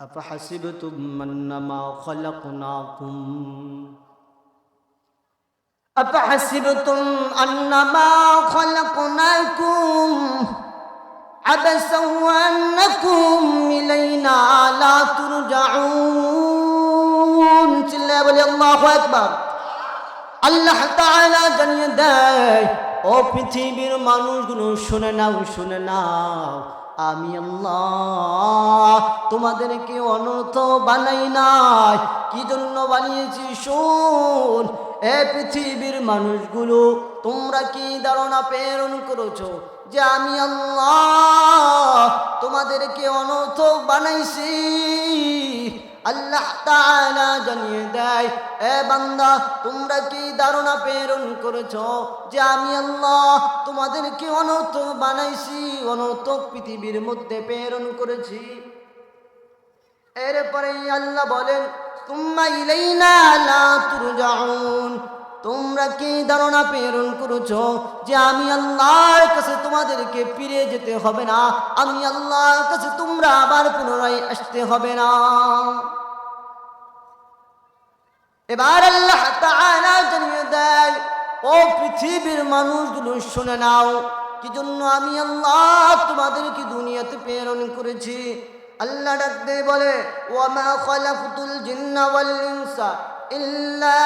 أفحسبتم أنما خلقناكم أفحسبتم أنما خلقناكم عبثا وأنكم إلينا لا ترجعون চিল্লায় বলি আল্লাহু আকবার আল্লাহ তাআলা জানিয়ে দেয় ও পৃথিবীর মানুষগুলো শুনে নাও শুনে নাও আমি আল্লাহ তোমাদেরকে অনর্থ বানাই নাই। কি জন্য বানিয়েছি শোন? এ পৃথিবীর মানুষগুলো, তোমরা কি ধারণা প্রেরণ করেছ যে আমি আল্লাহ তোমাদেরকে অনর্থ বানাইছি? আল্লাহ তাআলা জানিয়ে দেয়, এ বান্দা, তোমরা কি ধারণা প্রেরণ করেছ যে আমি আল্লাহ তোমাদেরকে অনর্থ বানাইছি, অনর্থ পৃথিবীর মধ্যে প্রেরণ করেছি? এরপরে আল্লাহ বলেন তোমরা ইলাইনা লা তুরজাউন। তোমরা কি ধারণা প্রেরণ করেছ যে আমি আল্লাহর কাছে তোমাদেরকে ফিরে যেতে হবে না? আমি আল্লাহর কাছে তোমরা আবার পুনরায় আসতে হবে না। এবার আল্লাহ জানিয়ে দেয়, ও পৃথিবীর মানুষগুলো শুনে নাও, কি জন্য আমি আল্লাহ তোমাদেরকে দুনিয়াতে প্রেরণ করেছি? আল্লাহ ডাকতে বলে ওয়ামা খালাকতুল জিন্না ওয়াল ইনসা ইল্লা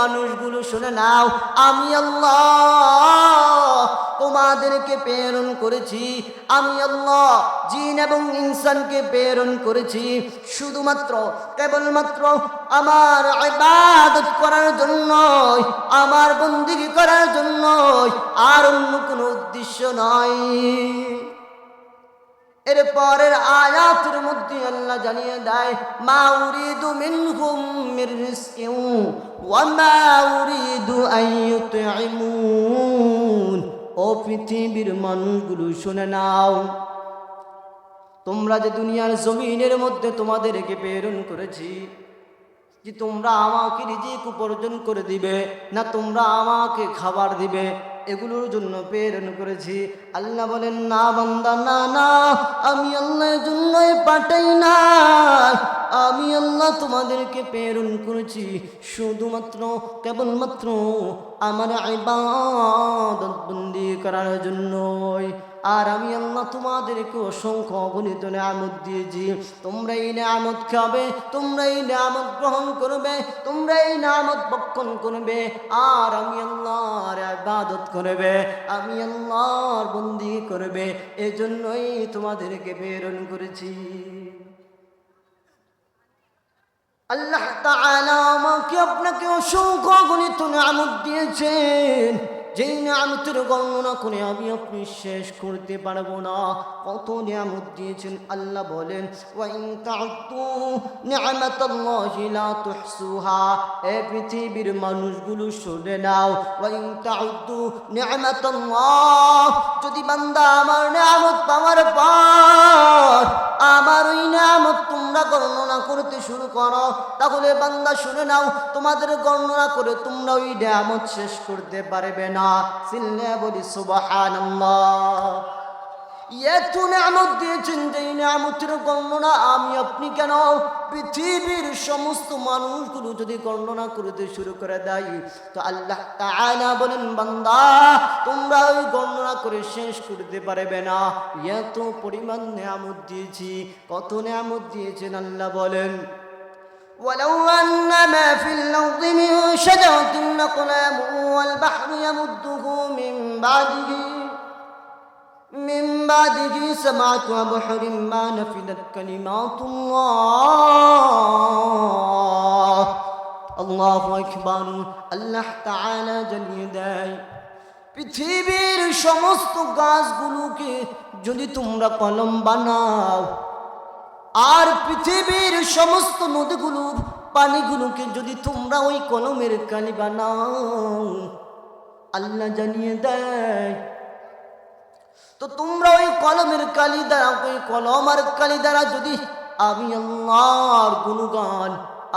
মানুষগুলো শুনে নাও, আমি আল্লাহ তোমাদেরকে প্রেরণ করেছি, আমি আল্লাহ জিন এবং ইনসানকে প্রেরণ করেছি, শুধুমাত্র, কেবলমাত্র আমার ইবাদত করার জন্য আমার বন্দিগি করার জন্য আর অন্য কোনো উদ্দেশ্য নয়। এর পরের আয়াতের মধ্যে আল্লাহ জানিয়ে দেয়, মা উরিদু মিনহুম মির রিজকিন ওয়া মা উরিদু আন ইউতঈমুন ও পৃথিবীর মানুষগুলো শুনে নাও, তোমরা যে দুনিয়ার জমিনের মধ্যে তোমাদেরকে প্রেরণ করেছি, যে তোমরা আমাকে রিজিক উপার্জন করে দিবে, না তোমরা আমাকে খাবার দিবে এগুলোর জন্য প্রেরণ করেছি। আল্লাহ বলেন, না বান্দা, না না, আমি আল্লাহর জন্যই পাঠাই না। আমি আল্লাহ তোমাদেরকে প্রেরণ করেছি। শুধুমাত্র, কেবলমাত্র আমার আইবা বন্দি করার জন্যই। আর আমি আল্লাহ তোমাদেরকে অসংখ্য অগণিত নিয়ামত দিয়েছি। তোমরা এই নিয়ামত খাবে, তোমরা এই নিয়ামত গ্রহণ করবে, তোমরা এই নামত বক্ষণ করবে, আর আমি আল্লাহর ইবাদত করবে, আমি আল্লাহর বন্দি করবে, এজন্যই তোমাদেরকে প্রেরণ করেছি। আল্লাহ তাআলা আমাকে আপনাকে অসংখ্য গণিত নিয়ামত দিয়েছেন। যেই নিয়ামতের বর্ণনা করে আমি আপনি শেষ করতে পারব না। কত নিয়ামত দিয়েছেন আল্লাহ বলেন এ পৃথিবীর মানুষগুলো শুনে নাও যদি বান্দা আমার নিয়ামত পাওয়ার পর আমার ওই নামত তোমরা গণনা করতে শুরু করো। তাহলে বান্দা শুনে নাও, তোমাদের গণনা করে তোমরা ওই নামত শেষ করতে পারবে না। সিল্লে বলি, সুবহানাল্লাহ। এত নিয়ামত দিয়েছেন যে এই নিয়ামতের গণনা আমি আপনি কেন পৃথিবীর সমস্ত মানুষগুলো যদি গণনা করতে শুরু করে দেয় তো আল্লাহ তাআলা বলেন বান্দা তোমরা ওই গণনা করে শেষ করতে পারবে না এত পরিমাণ নিয়ামত দিয়েছি কত নিয়ামত দিয়েছেন আল্লাহ বলেন ولو أن ما في الأرض من شجرة أقلام والبحر يمده من بعده من بعده سبعة أبحر ما نفدت كلمات الله الله أكبر الله تعالى জানিয়ে দেয় পৃথিবীর সমস্ত গাছগুলোকে যদি তোমরা কলম বানাও আর পৃথিবীর সমস্ত নদীগুলোর পানিগুলোকে যদি তোমরা ওই কলমের কালি বানাও আল্লাহ জানিয়ে দেয় তো তোমরা ওই কলমের কালি দ্বারা, ওই কলম আর কালি দ্বারা যদি আমি আল্লাহর গুণগান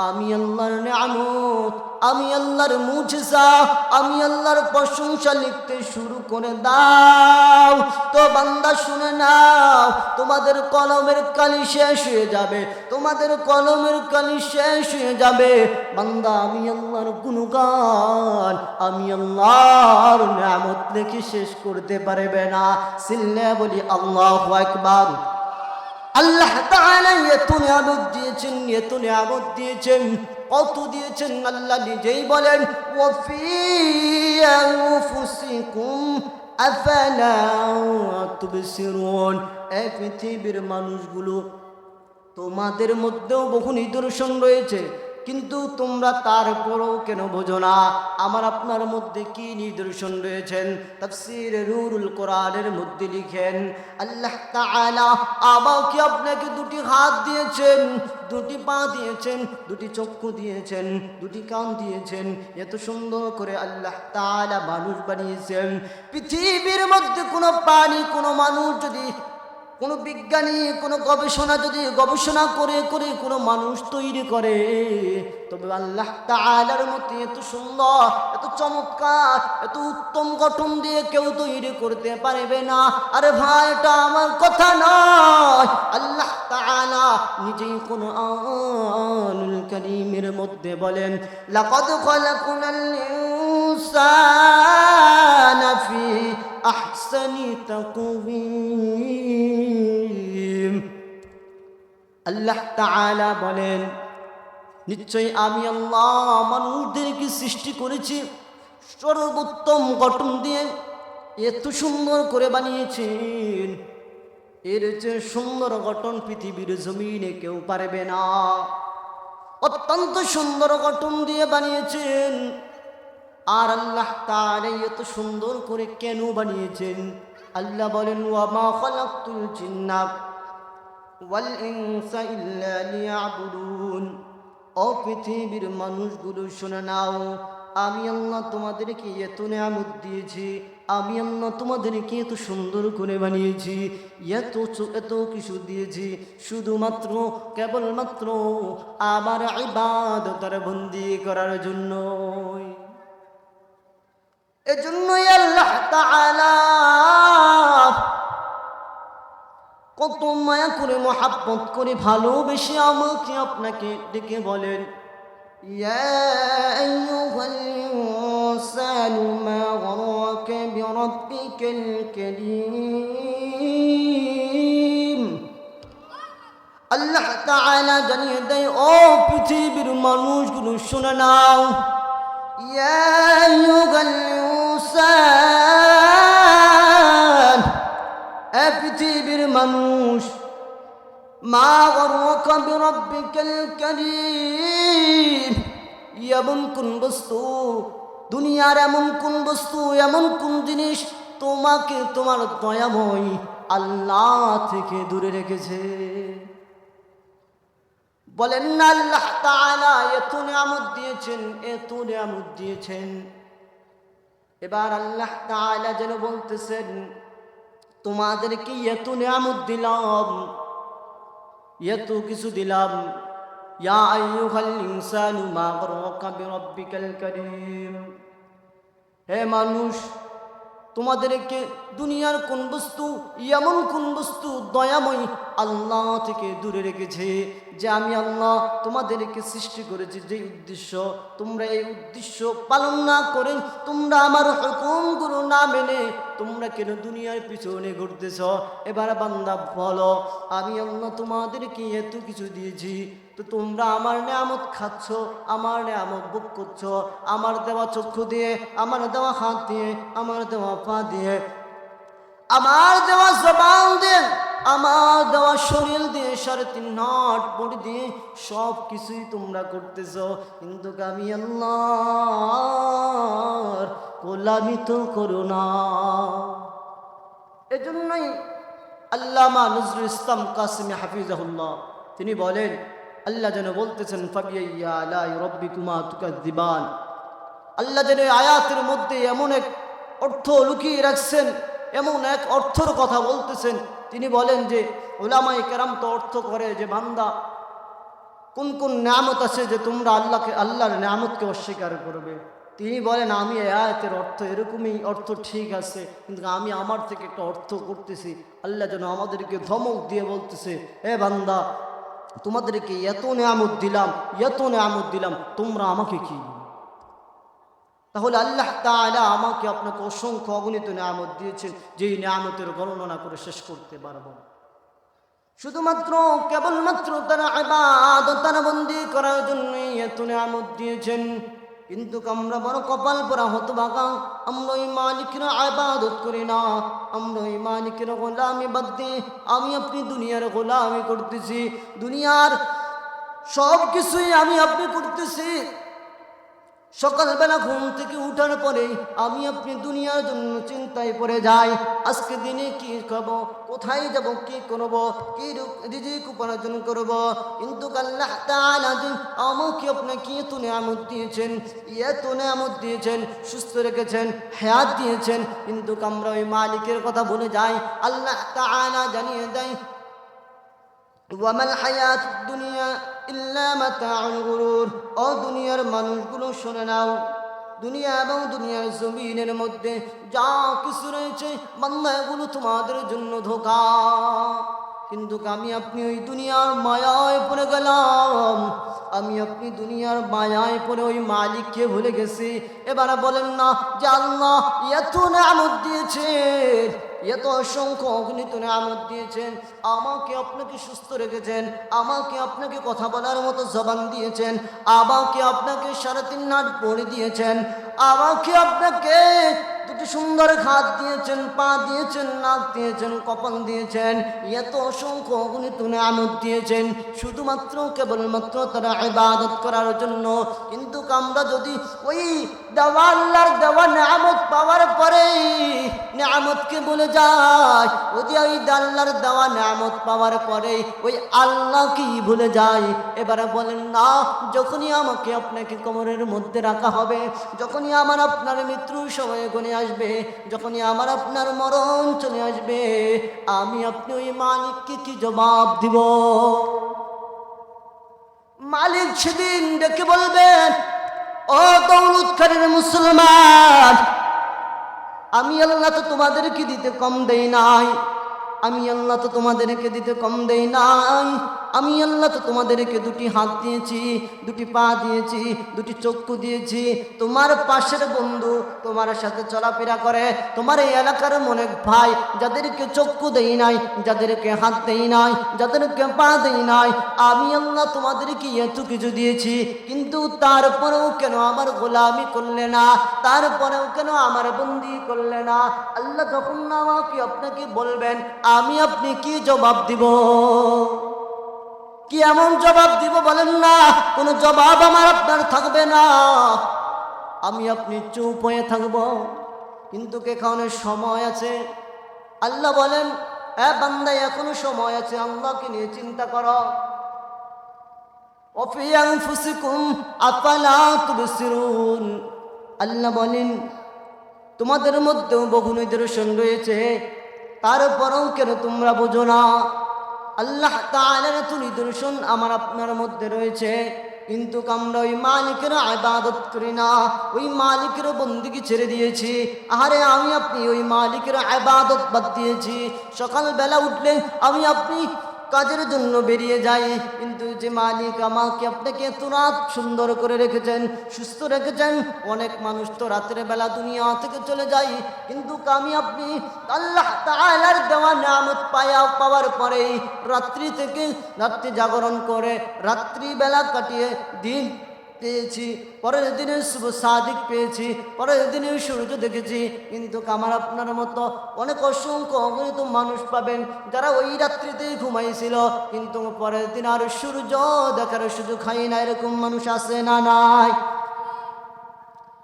আমি আল্লাহর নিয়ামত, আমি আল্লাহর মুজজা, আমি আল্লাহর প্রশংসা লিখতে শুরু করে দাও। তো বান্দা শুনে নাও, তোমাদের কলমের কালি শেষ হয়ে যাবে, তোমাদের কলমের কালি শেষ হয়ে যাবে। বান্দা, আমি আল্লাহর গুণগান, আমি আল্লাহর নিয়ামত লিখে শেষ করতে পারবে না। সিল্লে বলি, আল্লাহ একবার আল্লাহ এত দিয়েছেন এত নিয়ামত দিয়েছেন। কত দিয়েছেন, আল্লাহ নিজেই বলেন পৃথিবীর মানুষগুলো তোমাদের মধ্যেও বহু নিদর্শন রয়েছে। কিন্তু তোমরা তারপরও কেন বোঝো না? আমার আপনার মধ্যে কি নিদর্শন রয়েছেন? তাফসির রুরুল কোরআনের মধ্যে লিখেন, আল্লাহ তাআলা আমাকে আপনাকে দুটি হাত দিয়েছেন? দুটি পা দিয়েছেন, দুটি চক্ষু দিয়েছেন, দুটি কান দিয়েছেন। এত সুন্দর করে আল্লাহ তাআলা মানুষ বানিয়েছেন। পৃথিবীর মধ্যে কোনো প্রাণী, কোনো মানুষ যদি কোনো বিজ্ঞানী, কোনো গবেষণা যদি গবেষণা করে করে কোনো মানুষ তৈরি করে, তবে আল্লাহ তাআলার মতো এত সুন্দর, এত চমৎকার, এত উত্তম গঠন দিয়ে কেউ তৈরি করতে পারবে না। আরে ভাই, এটা আমার কথা নয়। আল্লাহ তাআলা নিজেই কোন আনুল করিমের মধ্যে বলেন, লাকাদ খালাকুনাল ইনসানা ফি আহসানি তাকওয়িম। আল্লাহ তাআলা বলেন, নিশ্চয়ই আমি আল্লাহ মানুষদেরকে সৃষ্টি করেছি, সর্বোত্তম গঠন দিয়ে এত সুন্দর করে বানিয়েছেন। এর যে সুন্দর গঠন পৃথিবীর জমিনে কেউ পারবে না। অত্যন্ত সুন্দর গঠন দিয়ে বানিয়েছেন। আর আল্লাহ তাআলা এত সুন্দর করে কেন বানিয়েছেন? আল্লাহ বলেন ওয়ামা খালাকতুল জিন্না। ওয়াল ইনসা ইল্লা ও পৃথিবীর মানুষগুলো শুনে নাও, আমি আল্লাহ তোমাদেরকে এত নিয়ামত দিয়েছি, আমি আল্লাহ তোমাদেরকে এত সুন্দর করে বানিয়েছি, এত এত কিছু দিয়েছি, শুধুমাত্র, কেবলমাত্র আমার ইবাদতার বন্দি করার জন্যই। এজন্যই আল্লাহ তাআলা কত মায়া করে, মহাব্বত করে ভালোবেসে আমাকে আপনাকে ডেকে বলেন আল্লাহ তাআলা জানিয়ে দেয়, ও পৃথিবীর মানুষগুলো, শুনে নাও। ইয়া ইউগাল ইনসান পৃথিবীর মানুষ, মা এমন কোন বস্তু? দুনিয়ার এমন কোন বস্তু, এমন কোন জিনিস তোমাকে তোমার দয়াময় আল্লাহ থেকে দূরে রেখেছে? বলেন না আল্লাহ তাআলা এত নিয়ামত দিয়েছেন এত নিয়ামত দিয়েছেন। এবার আল্লাহ তাআলা যেন বলতেছেন তোমাদেরকে এত নিয়ামত দিলাম, এত কিছু দিলাম। ইয়া আইয়ুহাল ইনসানু মা গররাকা বিরাব্বিকাল কারীম। হে মানুষ তোমাদেরকে দুনিয়ার কোন বস্তু, এমন কোন বস্তু দয়াময় আল্লাহ থেকে দূরে রেখেছে, যে আমি আল্লাহ তোমাদেরকে সৃষ্টি করেছি যে উদ্দেশ্য। তোমরা এই উদ্দেশ্য পালন না করে তোমরা আমার হুকুমগুলো না মেনে তোমরা কেন দুনিয়ার পিছনে ঘুরতেছ? এবার বান্দা বলো, আমি আল্লাহ তোমাদেরকে এত কিছু দিয়েছি তো তোমরা আমার নিয়ামত খাচ্ছ, আমার নিয়ামত বুক করছ, আমার দেওয়া চক্ষু দিয়ে, আমার দেওয়া হাত দিয়ে, আমার দেওয়া পা দিয়ে, আমার দেওয়া জবান দিয়ে, আমার দেওয়া শরীর দিয়ে, সাড়ে তিন নাট বড়ি দিয়ে সব কিছুই তোমরা করতেছ। কিন্তু আমি আল্লাহ গোলামি তো করো না। এজন্যই আল্লামা নজরুল ইসলাম কাসিম হাফিজাহুল্লাহ তিনি বলেন আল্লাহ যেন বলতেছেন তুকাদ্দিবান আল্লাহ যেন আয়াতের মধ্যে এমন এক অর্থ লুকিয়ে রাখছেন, এমন এক অর্থর কথা বলতেছেন। তিনি বলেন যে ওলামাই কেরাম তো অর্থ করে যে, বান্দা, কোন কোন নামত আছে যে, তোমরা আল্লাহকে, আল্লাহর নামতকে অস্বীকার করবে? তিনি বলেন, আমি আয়াতের অর্থ এরকমই, অর্থ ঠিক আছে, কিন্তু আমি আমার থেকে একটা অর্থ করতেছি। আল্লাহ যেন আমাদেরকে ধমক দিয়ে বলতেছে, এ বান্দা তোমাদেরকে এত নিয়ামত দিলাম, এত নিয়ামত দিলাম, তোমরা আমাকে কি? তাহলে আল্লাহ তালা আমাকে আপনাকে অসংখ্য অগণিত নিয়ামত দিয়েছেন, যেই নিয়ামতের গণনা করে শেষ করতে পারব। শুধুমাত্র, কেবলমাত্র তারা আবাদ তারা বন্দি করার জন্যই এত নিয়ামত দিয়েছেন। কিন্তু আমরা বড় কপাল পরা হতো বাগা আমরা ওই মালিকের আবাদত করি না। আমরা ওই মালিকের গোলামি বাদ দিয়ে আমি আপনি দুনিয়ার গোলামি করতেছি। দুনিয়ার সব কিছুই আমি আপনি করতেছি। সকালবেলা ঘুম থেকে উঠার পরে আমি আপনি দুনিয়ার জন্য চিন্তায় পড়ে যাই। আজকে দিনে কি খাব কোথায় যাব? কি করব? কি রিজিক উপার্জন করব? কিন্তু আল্লাহ তাআলা যে আমাকে আপনাকে এত নিয়ামত দিয়েছেন, এত নিয়ামত দিয়েছেন, সুস্থ রেখেছেন, হায়াত দিয়েছেন, কিন্তু আমরা ওই মালিকের কথা বলে যাই। আল্লাহ তাআলা জানিয়ে দেয় ওয়ামাল হায়াত দুনিয়া ইল্লা মাতাউল গুরুর ও দুনিয়ার মানুষগুলো শুনে নাও। দুনিয়া এবং দুনিয়ার জমিনের মধ্যে যা কিছু রয়েছে বান্দা এগুলো তোমাদের জন্য ধোকা। কিন্তু আমি আপনি ওই দুনিয়ার মায়ায় পড়ে গেলাম। আমি আপনি দুনিয়ার মায়ায় পড়ে ওই মালিককে ভুলে গেছি। এবার বলেন না যে আল্লাহ এত নামত দিয়েছেন। এত অসংখ্য অগ্নিত নামত দিয়েছেন, আমাকে আপনাকে সুস্থ রেখেছেন, আমাকে আপনাকে কথা বলার মতো জবান দিয়েছেন, আমাকে আপনাকে সাড়ে তিন নাট পড়ে দিয়েছেন, আমাকে আপনাকে দুটি সুন্দর হাত দিয়েছেন, পা দিয়েছেন, নাক দিয়েছেন, কপাল দিয়েছেন, এত অসংখ্য অগণিত নামত দিয়েছেন, শুধুমাত্র কেবলমাত্র তারা ইবাদত করার জন্য। কিন্তু আমরা যদি ওই দেওয়া আল্লাহর দেওয়া নামত পাওয়ার পরে নামতকে বলে যায় ওই যে ওই আল্লাহর দেওয়া নামত পাওয়ার পরে ওই আল্লাহ কি ভুলে যায় এবারে বলেন, না, যখনই আমাকে আপনাকে কোমরের মধ্যে রাখা হবে, যখনই আমার আপনার মৃত্যুর সময় গণে আসবে, যখনই আমার আপনার মরণ চলে আসবে, আমি আপনি ওই মালিককে কি জবাব দিব? মালিক সেদিন ডেকে বলবেন ও দৌলতখানের মুসলমান, আমি আল্লাহ তো তোমাদেরকে দিতে কম দেই নাই। আমি আল্লাহ তো তোমাদেরকে দিতে কম দেই নাই। আমি আল্লাহ তো তোমাদেরকে দুটি হাত দিয়েছি, দুটি পা দিয়েছি, দুটি চক্ষু দিয়েছি। তোমার পাশের বন্ধু তোমার সাথে চলাফেরা করে। তোমার এই এলাকার অনেক ভাই যাদেরকে চক্ষু দেই নাই, যাদেরকে হাত দেই নাই, যাদেরকে পা দেই নাই, আমি আল্লাহ তোমাদেরকে এত কিছু দিয়েছি। কিন্তু তারপরেও কেন আমার গোলামি করলে না? তারপরেও কেন আমার বন্দি করলে না? আল্লাহ যখন না আমাকে আপনাকে বলবেন আমি আপনি কি জবাব দিব? কি এমন জবাব দিব বলেন না, কোনো জবাব আমার আপনার থাকবে না। আমি আপনি চুপ হয়ে থাকব। কিন্তু কেখানে সময় আছে? আল্লাহ বলেন, এ বান্দাই এখনও সময় আছে, আল্লাহকে নিয়ে চিন্তা করো। আল্লাহ বলেন, তোমাদের মধ্যেও বহু নিদর্শন রয়েছে। তারপরেও কেন তোমরা বোঝো না? আল্লাহ তাআলার তো নিদর্শন আমার আপনার মধ্যে রয়েছে। কিন্তু আমরা ওই মালিকের আবাদত করি না। ওই মালিকের বন্দিকে ছেড়ে দিয়েছি। আরে আমি আপনি ওই মালিকের আবাদত বাদ দিয়েছি। সকালবেলা উঠলে আমি আপনি কাজের জন্য বেরিয়ে যাই। কিন্তু যে মালিক আমাকে আপনাকে এত রাত সুন্দর করে রেখেছেন, সুস্থ রেখেছেন, অনেক মানুষ তো রাতের বেলা দুনিয়া থেকে চলে যাই কিন্তু আমি আপনি আল্লাহ তালার দেওয়া নামত পায়া পাওয়ার পরেই রাত্রি থেকে রাত্রি জাগরণ করে রাত্রি বেলা কাটিয়ে দিন পেয়েছি, পরের দিনে শুভ সাদিক পেয়েছি, পরের দিনে সূর্য দেখেছি। কিন্তু আমার আপনার মতো অনেক অসংখ্য অগণিত মানুষ পাবেন যারা ওই রাত্রিতেই ঘুমাইছিল। কিন্তু পরের দিন আর সূর্য দেখার সুযোগ খাই না, এরকম মানুষ আসে না নাই।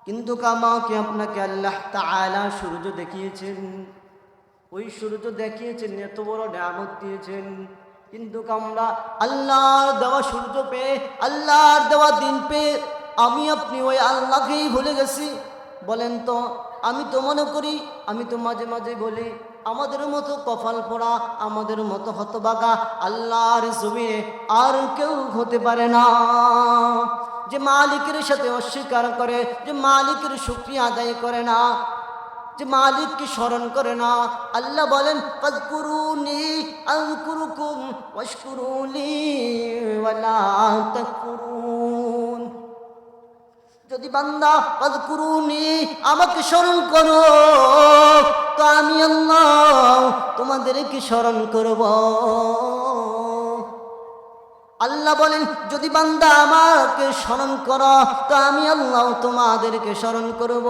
কিন্তু আমাকে আপনাকে আল্লাহ তাআলা সূর্য দেখিয়েছেন। ওই সূর্য দেখিয়েছেন, এত বড় নিয়ামত দিয়েছেন। কিন্তু আমরা আল্লাহর দেওয়া সূর্য পেয়ে, আল্লাহর দেওয়া দিন পেয়ে আমি আপনি ওই আল্লাহকেই ভুলে গেছি। বলেন তো, আমি তো মনে করি, আমি তো মাঝে মাঝে বলি, আমাদের মতো কপাল পড়া, আমাদের মতো হতবাগা আল্লাহর জমিনে আর কেউ হতে পারে না। যে মালিকের সাথে অস্বীকার করে, যে মালিকের শুক্রিয়া আদায় করে না যে মালিককে স্মরণ করে না। আল্লাহ বলেন যদি বান্দা ফাজকুরুনি, আমাকে স্মরণ করো, তো আমি আল্লাহ তোমাদেরকে স্মরণ করব। আল্লাহ বলেন, যদি বান্দা আমাকে স্মরণ করো, তো আমি আল্লাহ তোমাদেরকে স্মরণ করব।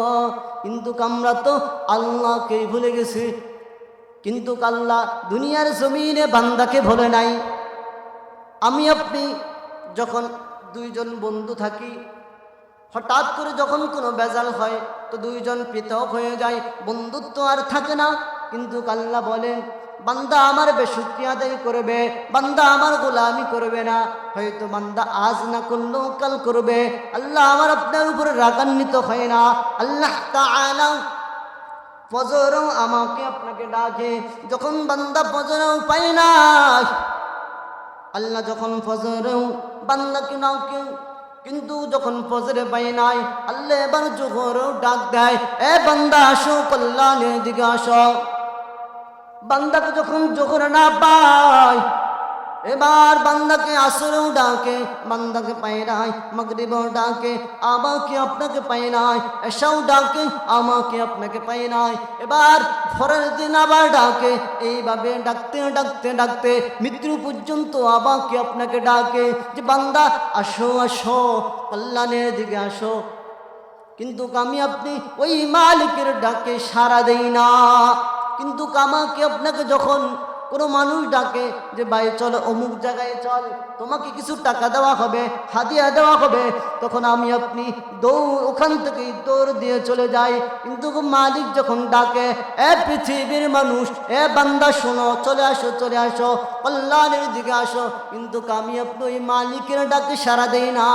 কিন্তু আমরা তো আল্লাহকে ভুলে গেছি। কিন্তু আল্লাহ দুনিয়ার জমিনে বান্দাকে ভুলে নাই। আমি আপনি যখন দুইজন বন্ধু থাকি, হঠাৎ করে যখন কোনো বেজাল হয়, তো দুইজন পৃথক হয়ে যায়। বন্ধুত্ব আর থাকে না। কিন্তু আল্লাহ বলেন, বান্দা আমার বেশুক্রিয়া আদায় করবে, বান্দা আমার গোলামি করবে না। হয়তো বান্দা আজ না করলেও কাল করবে। আল্লাহ আমার আপনার উপরে রাগান্বিত হয় না। আল্লাহ ফজরও আমাকে আপনাকে ডাকে, যখন বান্দা ফজরও পায় না, আল্লাহ যখন ফজরেও বান্দাকে নাওকে কিন্তু যখন ফজরে পাই নাই, আল্লাহ এবার জোহরেও ডাক দেয়, এ বান্দা আসো, কল্যাণের দিকে আসো। বান্দাকে যখন জোহরে না পায়, এবার বান্দাকে আসরেও ডাকে, বান্দাকে পায় নাই, মগরিবও ডাকে, আমাকে আপনাকে পায় নাই এসাও ডাকে, আমাকে আপনাকে পায় নাই, এবার ফরের দিন আবার ডাকে, এইভাবে ডাকতে ডাকতে ডাকতে মৃত্যু পর্যন্ত আমাকে আপনাকে ডাকে, যে বান্দা, আসো আসো, কল্যাণের দিকে আসো। কিন্তু আমি আপনি ওই মালিকের ডাকে সারা দেই না। কিন্তু আমাকে আপনাকে যখন কোনো মানুষ ডাকে যে, ভাই, চলো, অমুক জায়গায় চল, তোমাকে কিছু টাকা দেওয়া হবে, হাদিয়া দেওয়া হবে, তখন আমি আপনি দৌড়, ওখান থেকে দৌড় দিয়ে চলে যাই। কিন্তু মালিক যখন ডাকে, এ পৃথিবীর মানুষ, এ বান্দা, শোনো, চলে আসো চলে আসো কল্যাণের দিকে আসো, কিন্তু আমি আপনি ওই মালিকের ডাকে সারা দেই না।